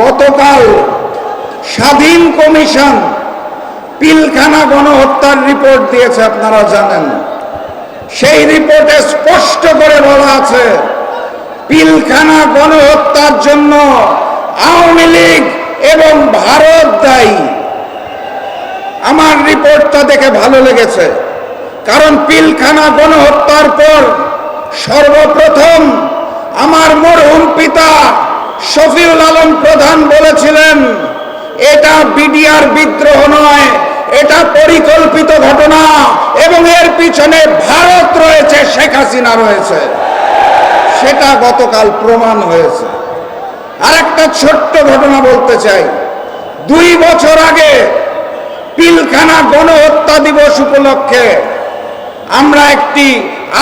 গতকাল স্বাধীন কমিশন পিলখানা গণহত্যার রিপোর্ট দিয়েছে, আপনারা জানেন। সেই রিপোর্টে স্পষ্ট করে বলা আছে, পিলখানা গণহত্যার জন্য আওয়ামী লীগ এবং ভারত দায়ী। আমার রিপোর্টটা দেখে ভালো লেগেছে, কারণ পিলখানা গণহত্যার পর সর্বপ্রথম শফিউল আলম প্রধান বলেছিলেন, এটা বিডিআর বিদ্রোহ নয়, এটা পরিকল্পিত ঘটনা এবং এর পিছনে ভারত রয়েছে, শেখ হাসিনা রয়েছে। সেটা গতকাল প্রমাণ হয়েছে। আর একটা ছোট্ট ঘটনা বলতে চাই। দুই বছর আগে পিলখানা গণহত্যা দিবস উপলক্ষে আমরা একটি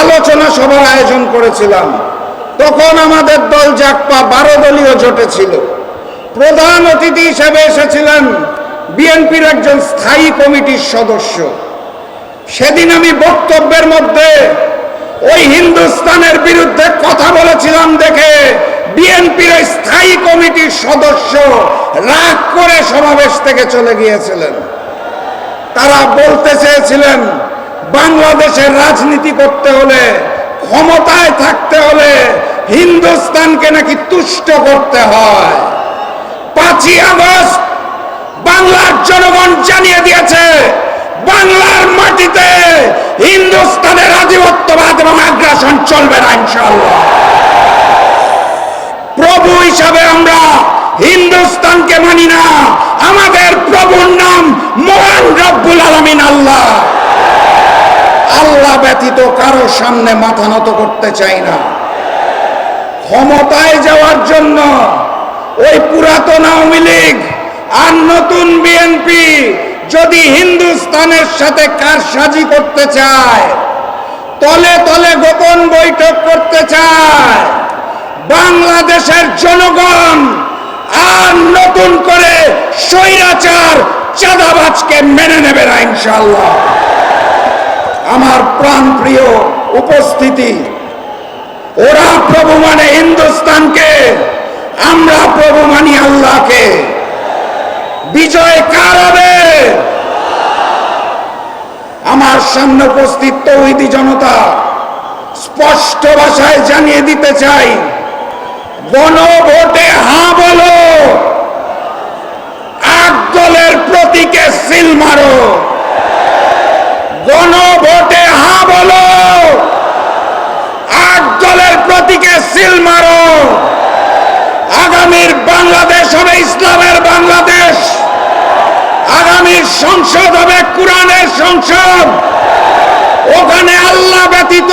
আলোচনা সভার আয়োজন করেছিলাম। তখন আমাদের দল জাকপা বারো দলীয় জোটে ছিল। প্রধান অতিথি হিসেবে এসেছিলেন বিএনপির একজন স্থায়ী কমিটির সদস্য। সেদিন আমি বক্তব্যের মধ্যে ওই হিন্দুস্তানের বিরুদ্ধে কথা বলেছিলাম দেখে বিএনপির ওই স্থায়ী কমিটির সদস্য রাগ করে সমাবেশ থেকে চলে গিয়েছিলেন। তারা বলতে চেয়েছিলেন, বাংলাদেশের রাজনীতি করতে হলে ক্ষমতায় থাকতে হলে হিন্দুস্তানকে নাকি তুষ্ট করতে হয়। পাঁচই আগস্ট বাংলার জনগণ জানিয়ে দিয়েছে, বাংলার মাটিতে হিন্দুস্তানের আধিপত্যবাদ এবং আগ্রাসন চলবে না ইনশাল্লাহ প্রভু হিসাবে আমরা হিন্দুস্তানকে মানি না। আমাদের প্রভুর নাম মহান রব্বুল আলমিন, আল্লাহ। আল্লাহ ব্যতীত কারও সামনে মাথা নত করতে চাই না। ক্ষমতায় যাওয়ার জন্য ওই পুরাতন আওয়ামী লীগ আর নতুন বিএনপি যদি হিন্দুস্তানের সাথে কারসাজি করতে চায়, তলে তলে গোপন বৈঠক করতে চায়, বাংলাদেশের জনগণ আর নতুন করে স্বৈরাচার, চাঁদাবাজকে মেনে নেবে না ইনশাল্লাহ আমার প্রাণ প্রিয় উপস্থিতি। ওরা প্রভু মানে হিন্দুস্তানকে, আমরা প্রভু মানি আল্লাহকে। বিজয় কার হবে? আমার সামনে উপস্থিত তৌহিদি জনতা, স্পষ্ট ভাষায় জানিয়ে দিতে চাই, গণভোটে হা বলো এক দলের প্রতীকে সিল মারো গণভোটে হা বলো এক প্রতীকে সিল মারো। আগামীর বাংলাদেশ হবে ইসলামের বাংলাদেশ। আগামীর সংসদ হবে কোরআনের সংসদ। ওখানে আল্লাহ ব্যতীত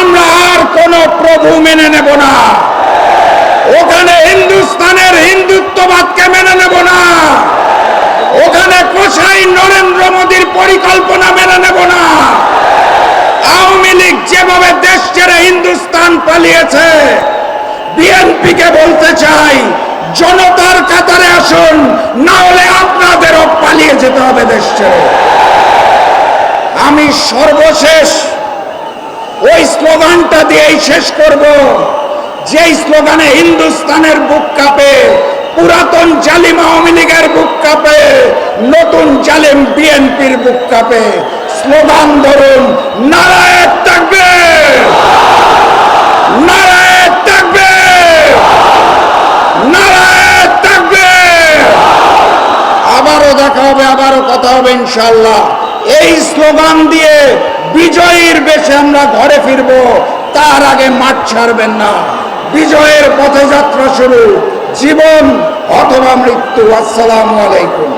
আমরা আর কোন প্রভু মেনে নেব না। ওখানে হিন্দুস্তানের হিন্দুত্ববাদকে মেনে নেব না। ওখানে কোষাই নরেন্দ্র মোদীর পরিকল্পনা মেনে নেব না। আওয়ামী লীগ যেভাবে দেশ ছেড়ে হিন্দুস্তান পালিয়েছে। বিএনপিকে বলতে চাই, জনতার কাতারে আসুন, না হলে আপনাদেরও পালিয়ে যেতে হবে দেশ ছেড়ে। আমি সর্বশেষ ওই স্লোগানটা দিয়েই শেষ করব, যেই স্লোগানে হিন্দুস্তানের বুক কাঁপে, পুরাতন জালিম আওয়ামী লীগের বুক কাঁপে, নতুন জালিম বিএনপির বুক কাঁপে। স্লোগান ধরুন, নারায়ণ থাকবে নারায়ণ থাকবে আবারও দেখা হবে, আবারও কথা হবে ইনশাল্লাহ এই স্লোগান দিয়ে বিজয়ীর বেশে আমরা ঘরে ফিরব, তার আগে মাঠ ছাড়বেন না। বিজয়ের পথযাত্রা শুরু, জীবন অথবা মৃত্যু। আসসালামু আলাইকুম।